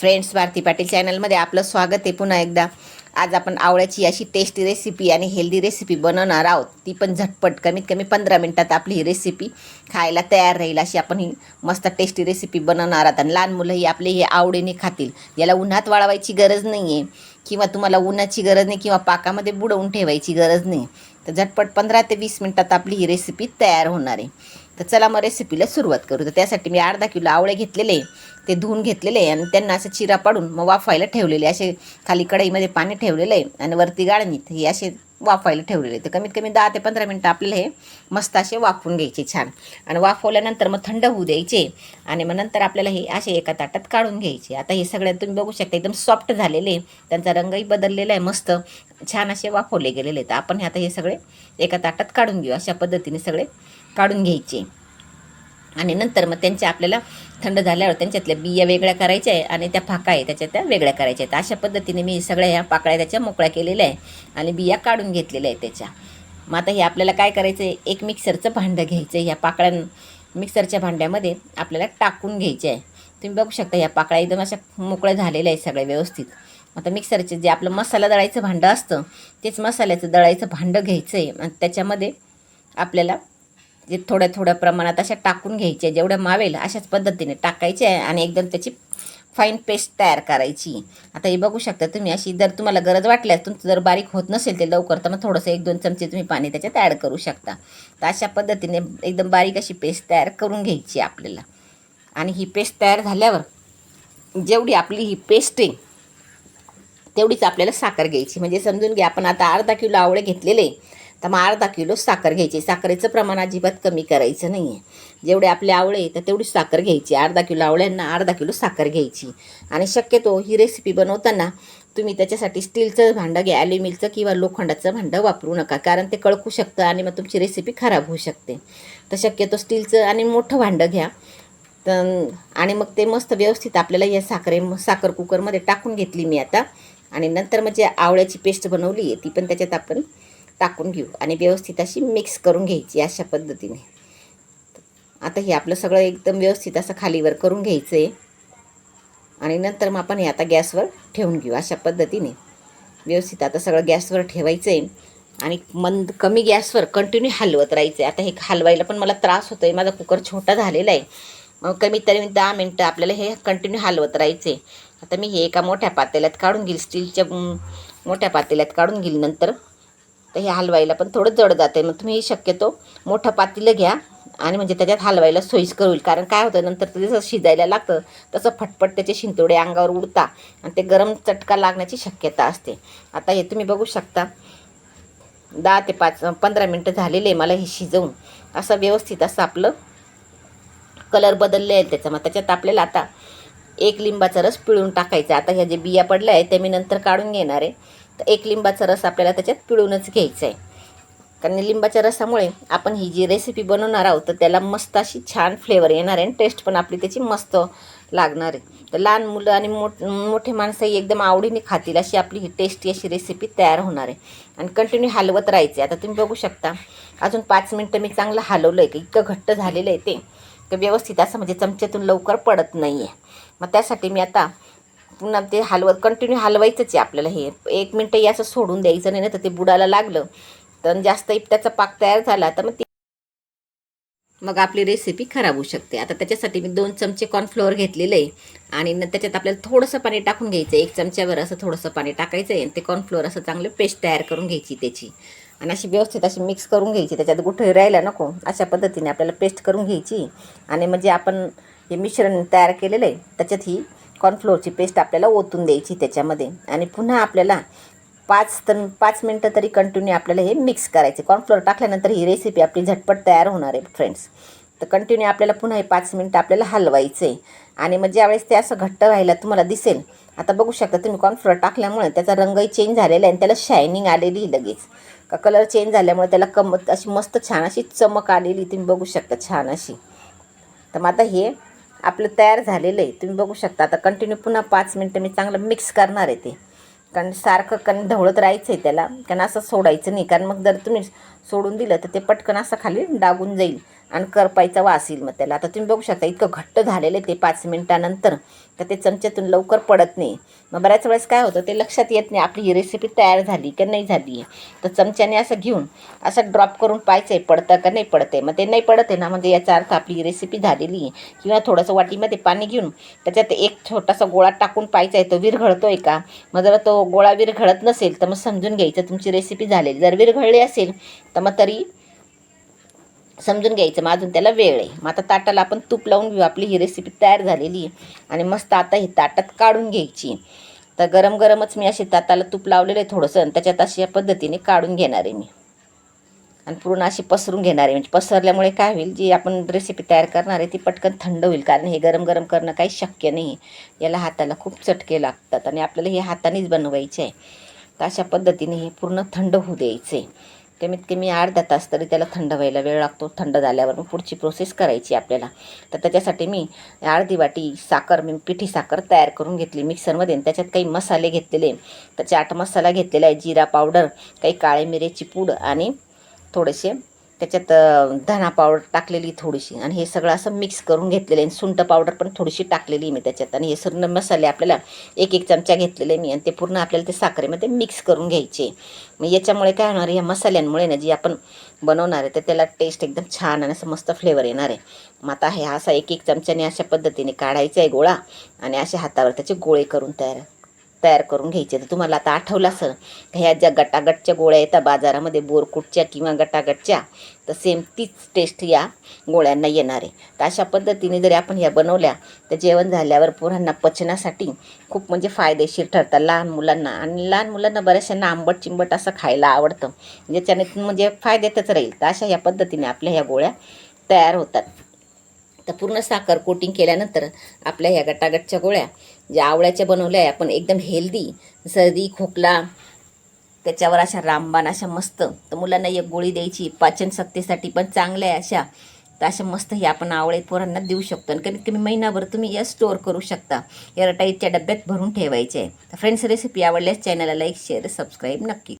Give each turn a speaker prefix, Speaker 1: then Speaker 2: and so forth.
Speaker 1: Friends Bharti Patil चॅनलमध्ये आपलं स्वागत आहे पुन्हा एकदा. आज आपण आवळ्याची अशी टेस्टी रेसिपी आणि हेल्दी रेसिपी बनवणार आहोत. ती पण झटपट कमीत कमी पंधरा मिनटात आपली ही रेसिपी खायला तयार राहील अशी आपण ही मस्त टेस्टी रेसिपी बनवणार आहोत. आणि लहान मुलंही आपले हे आवडीने खातील. याला उन्हात वाळवायची गरज नाही आहे किंवा तुम्हाला उन्हाची गरज नाही किंवा पाकामध्ये बुडवून ठेवायची गरज नाही. तर झटपट पंधरा ते वीस मिनटात आपली ही रेसिपी तयार होणार आहे. तर चला मग रेसिपीला सुरुवात करू. तर त्यासाठी मी अर्धा किलो आवळे घेतलेले ते धुवून घेतलेले आणि त्यांना असं चिरा पाडून मग वाफायला ठेवलेले असे खाली कढईमध्ये पाणी ठेवलेलं आहे आणि वरती गाळणीत हे असे वाफायला ठेवलेले तर कमीत कमी दहा ते पंधरा मिनटं आपल्याला हे मस्त असे वाफवून घ्यायचे छान. आणि वाफवल्यानंतर मग थंड होऊ द्यायचे आणि मग नंतर आपल्याला हे असे एका ताटात काढून घ्यायचे. आता हे सगळ्यात तुम्ही बघू शकता एकदम सॉफ्ट झालेले त्यांचा रंगही बदललेला आहे. मस्त छान असे वाफवले गेलेले तर आपण हे आता हे सगळे एका ताटात काढून घेऊ. अशा पद्धतीने सगळे काढून घ्यायचे. आणि नंतर मग त्यांच्या आपल्याला थंड झाल्यावर त्यांच्यातल्या बिया वेगळ्या करायच्या आहे आणि त्या फाका आहे त्याच्या त्या वेगळ्या करायच्या आहेत. अशा पद्धतीने मी सगळ्या ह्या पाकळ्या त्याच्या मोकळ्या केलेल्या आहे आणि बिया काढून घेतलेल्या आहे त्याच्या. मग आता हे आपल्याला काय करायचं आहे? एक मिक्सरचं भांडं घ्यायचं आहे. ह्या पाकळ्या मिक्सरच्या भांड्यामध्ये आपल्याला टाकून घ्यायचे आहे. तुम्ही बघू शकता ह्या पाकळ्या एकदम अशा मोकळ्या झालेल्या आहेत सगळ्या व्यवस्थित. आता मिक्सरचे जे आपलं मसाला दळायचं भांडं असतं तेच मसाल्याचं दळायचं भांडं घ्यायचं आहे. आणि त्याच्यामध्ये आपल्याला जे थोड्या थोड्या प्रमाणात अशा टाकून घ्यायच्या जेवढ्या मावेल अशाच पद्धतीने टाकायचे आहे आणि एकदम त्याची फाईन पेस्ट तयार करायची. आता हे बघू शकता तुम्ही अशी जर तुम्हाला गरज वाटल्यास तुमचं जर बारीक होत नसेल ते लवकर तर मग थोडंसं एक दोन चमचे तुम्ही पाणी त्याच्यात ॲड करू शकता. तर अशा पद्धतीने एकदम बारीक अशी पेस्ट तयार करून घ्यायची आपल्याला. आणि ही पेस्ट तयार झाल्यावर जेवढी आपली ही पेस्ट आहे तेवढीच आपल्याला साखर घ्यायची. म्हणजे समजून घ्या आपण आता अर्धा किलो आवळे घेतलेले आहे मग अर्धा किलो साखर घ्यायची. साखरेचं प्रमाण अजिबात कमी करायचं नाही आहे जेवढे आपले आवळे तर तेवढी साखर घ्यायची. अर्धा किलो आवळ्यांना अर्धा किलो साखर घ्यायची. आणि शक्यतो ही रेसिपी बनवताना तुम्ही त्याच्यासाठी स्टीलचं भांडं घ्या ॲल्युमिलचं किंवा लोखंडाचं भांडं वापरू नका. कारण ते कळकू शकतं आणि मग तुमची रेसिपी खराब होऊ शकते. तर शक्यतो स्टीलचं आणि मोठं भांडं घ्या. तर आणि मग ते मस्त व्यवस्थित आपल्याला या साखरे साखर कुकरमध्ये टाकून घेतली मी आता. आणि नंतर मग जे आवळ्याची पेस्ट बनवली आहे ती पण त्याच्यात आपण टाकून घेऊ आणि व्यवस्थित अशी मिक्स करून घ्यायची अशा पद्धतीने. आता हे आपलं सगळं एकदम व्यवस्थित असं खालीवर करून घ्यायचं आहे आणि नंतर मग आपण हे आता गॅसवर ठेवून घेऊ अशा पद्धतीने. व्यवस्थित आता सगळं गॅसवर ठेवायचं आहे आणि मंद कमी गॅसवर कंटिन्यू हलवत राहायचं आहे आता हे हलवायला पण मला त्रास होतो आहे माझा कुकर छोटा झालेला आहे. मग कमीत तरी दहा मिनटं आपल्याला हे कंटिन्यू हलवत राहायचं आहे आता मी हे एका मोठ्या पातेल्यात काढून घेईल. स्टीलच्या मोठ्या पातेल्यात काढून घेईल नंतर. तर हे हलवायला पण थोडं जड जाते मग तुम्ही शक्यतो मोठं पातेलं घ्या आणि म्हणजे त्याच्यात हलवायला सोयीस्कर होईल कारण काय होतं नंतर ते जसं शिजायला लागतं तसं फटफट त्याचे शिंतोडे अंगावर उडता आणि ते गरम चटका लागण्याची शक्यता असते. आता हे तुम्ही बघू शकता. दहा ते पाच पंधरा मिनटं झालेले मला हे शिजवून. असं व्यवस्थित असं आपलं कलर बदलले आहे त्याचा. मग त्याच्यात आपल्याला आता एक लिंबाचा रस पिळून टाकायचा. आता ह्या जे बिया पडल्या आहेत ते मी नंतर काढून घेणार आहे. तर एक लिंबाचा रस आपल्याला त्याच्यात पिळूनच घ्यायचा आहे कारण लिंबाच्या रसामुळे आपण ही जी रेसिपी बनवणार आहोत तर त्याला मस्त अशी छान फ्लेवर येणार आहे आणि टेस्ट पण आपली त्याची मस्त लागणार आहे. तर लहान मुलं आणि मोठ मोठे माणसंही एकदम आवडीने खातील अशी आपली ही टेस्टी अशी रेसिपी तयार होणार आहे. आणि कंटिन्यू हलवत राहायचे आता तुम्ही बघू शकता अजून पाच मिनटं मी चांगलं हलवलं आहे की? इतकं घट्ट झालेलं आहे ते. तर व्यवस्थित असं म्हणजे चमच्यातून लवकर पडत नाही आहे मग त्यासाठी मी आता पुन्हा ते हलवत कंटिन्यू हलवायचंच आहे आपल्याला हे. एक मिनटं असं सोडून द्यायचं नाही ना तर ते बुडायला लागलं. तर जास्त त्याचा पाक तयार झाला तर मग ती मग आपली रेसिपी खराब होऊ शकते. आता त्याच्यासाठी मी दोन चमचे कॉर्नफ्लोअर घेतलेलं आहे. आणि न त्याच्यात आपल्याला थोडंसं पाणी टाकून घ्यायचं एक चमच्यावर असं थोडंसं पाणी टाकायचं आहे आणि ते कॉर्नफ्लोअर असं चांगलं पेस्ट तयार करून घ्यायची त्याची. आणि अशी व्यवस्थित अशी मिक्स करून घ्यायची. त्याच्यात गुठळी राहायला नको. अशा पद्धतीने आपल्याला पेस्ट करून घ्यायची. आणि म्हणजे आपण हे मिश्रण तयार केलेलं आहे त्याच्यात ही कॉर्नफ्लोअरची पेस्ट आपल्याला ओतून द्यायची त्याच्यामध्ये. आणि पुन्हा आपल्याला पाच तर पाच मिनटं तरी कंटिन्यू आपल्याला हे मिक्स करायचे. कॉर्नफ्लोअर टाकल्यानंतर ही रेसिपी आपली झटपट तयार होणार आहे फ्रेंड्स तर कंटिन्यू आपल्याला पुन्हा हे पाच मिनटं आपल्याला हलवायचं. आहे आणि मग ज्यावेळेस ते असं घट्ट राहिलं तुम्हाला दिसेल आता बघू शकता तुम्ही कॉर्नफ्लोअर टाकल्यामुळे त्याचा रंगही चेंज झालेला आहे आणि त्याला शायनिंग आलेली लगेच. का कलर चेंज झाल्यामुळे त्याला कम अशी मस्त छान अशी चमक आलेली तुम्ही बघू शकता छान अशी. तर मग आता हे आपलं तयार झालेलं आहे. तुम्ही बघू शकता. आता कंटिन्यू पुन्हा पाच मिनटं मी चांगलं मिक्स करणार आहे ते. कारण सारखं कारण ढवळत राहायचं आहे त्याला. कारण असं सोडायचं नाही. कारण मग जर तुम्ही सोडून दिलं तर ते पटकन असं खाली डागून जाईल. आणि करपायचा वास येईल मग त्याला. आता तुम्ही बघू शकता इतकं घट्ट झालेलं आहे ते पाच मिनटानंतर तर ते चमच्यातून लवकर पडत नाही. मग बऱ्याच वेळेस काय होतं ते लक्षात येत नाही आपली ही रेसिपी तयार झाली की नाही झाली तर चमच्याने असं घेऊन असं ड्रॉप करून पाहायचं आहे पडतं का नाही पडतं आहे मग ते नाही पडत आहे ना म्हणजे याचा अर्थ आपली ही रेसिपी झालेली आहे. किंवा थोडंसं वाटीमध्ये पाणी घेऊन त्याच्यात एक छोटासा गोळा टाकून पाहायचा आहे तो विरघळतो आहे का? मग जर तो गोळा विरघळत नसेल तर मग समजून घ्यायचं तुमची रेसिपी झालेली. जर विरघळली असेल तर मग तरी समजून घ्यायचं. मग अजून त्याला वेळ आहे. मग आता ताटाला आपण तूप लावून घेऊ. आपली ही रेसिपी तयार झालेली आहे. आणि मस्त आता ही ताटात काढून घ्यायची. तर गरम गरमच मी अशी ताटाला तूप लावलेलं आहे थोडंसं. आणि त्याच्यात अशी या पद्धतीने काढून घेणार आहे मी. आणि पूर्ण अशी पसरून घेणार आहे. म्हणजे पसरल्यामुळे काय होईल? जी आपण रेसिपी तयार करणार आहे ती पटकन थंड होईल. कारण हे गरम गरम करणं काही शक्य नाही. याला हाताला खूप चटके लागतात. आणि आपल्याला हे हातानेच बनवायचे आहे. तर अशा पद्धतीने हे पूर्ण थंड होऊ द्यायचे. कमीत कमी अर्धा तास तरी त्याला थंड व्हायला वेळ लागतो थंड झाल्यावर मग पुढची प्रोसेस करायची आपल्याला. तर त्याच्यासाठी मी अर्धी वाटी साखर मी पिठी साखर तयार करून घेतली मिक्सरमध्ये आणि त्याच्यात काही मसाले घेतलेले. तर चाट मसाला घेतलेला आहे जिरा पावडर काही काळे मिरेची पूड आणि थोडेसे त्याच्यात धना पावडर टाकलेली थोडीशी. आणि हे सगळं असं मिक्स करून घेतलेलं आहे. सुंट पावडर पण थोडीशी टाकलेली मी त्याच्यात. आणि हे सर्व मसाले आपल्याला एक एक चमचा घेतलेले मी. आणि ते पूर्ण आपल्याला ते साखरेमध्ये मिक्स करून घ्यायचे मग याच्यामुळे काय होणार आहे? या मसाल्यांमुळे ना जी आपण बनवणार आहे तर त्याला टेस्ट एकदम छान आणि असं मस्त फ्लेवर येणार आहे. मग आता हे असा एक एक चमच्याने अशा पद्धतीने काढायचा आहे गोळा. आणि अशा हातावर त्याचे गोळे करून तयार तयार करून घ्यायचे. तर तुम्हाला आता आठवलं असेल का ह्या ज्या गटागटच्या गोळ्या येतात बाजारामध्ये बोरकुटच्या किंवा गटागटच्या तर सेम तीच टेस्ट या गोळ्यांना येणार आहे. तर अशा पद्धतीने जरी आपण ह्या बनवल्या तर जेवण झाल्यावर पोरांना पचनासाठी खूप म्हणजे फायदेशीर ठरतात लहान मुलांना. आणि लहान मुलांना बऱ्याचशांना आंबट चिंबट असं खायला आवडतं. ज्याच्याने म्हणजे फायद्यातच राहील. तर अशा ह्या पद्धतीने आपल्या ह्या गोळ्या तयार होतात. तर पूर्ण साखर कोटिंग केल्यानंतर आपल्या ह्या गटागटच्या गोळ्या जे आवळ्याच्या बनवल्या आहे आपण एकदम हेल्दी सर्दी खोकला त्याच्यावर अशा रामबाण अशा मस्त तर मुलांना एक गोळी द्यायची पाचनशक्तीसाठी पण चांगल्या आहे अशा तर अशा मस्त हे आपण आवळे पोरांना देऊ शकतो. आणि कमीत कमी महिनाभर तुम्ही या स्टोअर करू शकता. एअरटाईटच्या डब्यात भरून ठेवायचे आहे. तर फ्रेंड्स रेसिपी आवडल्यास चॅनलला लाईक शेअर सबस्क्राईब नक्की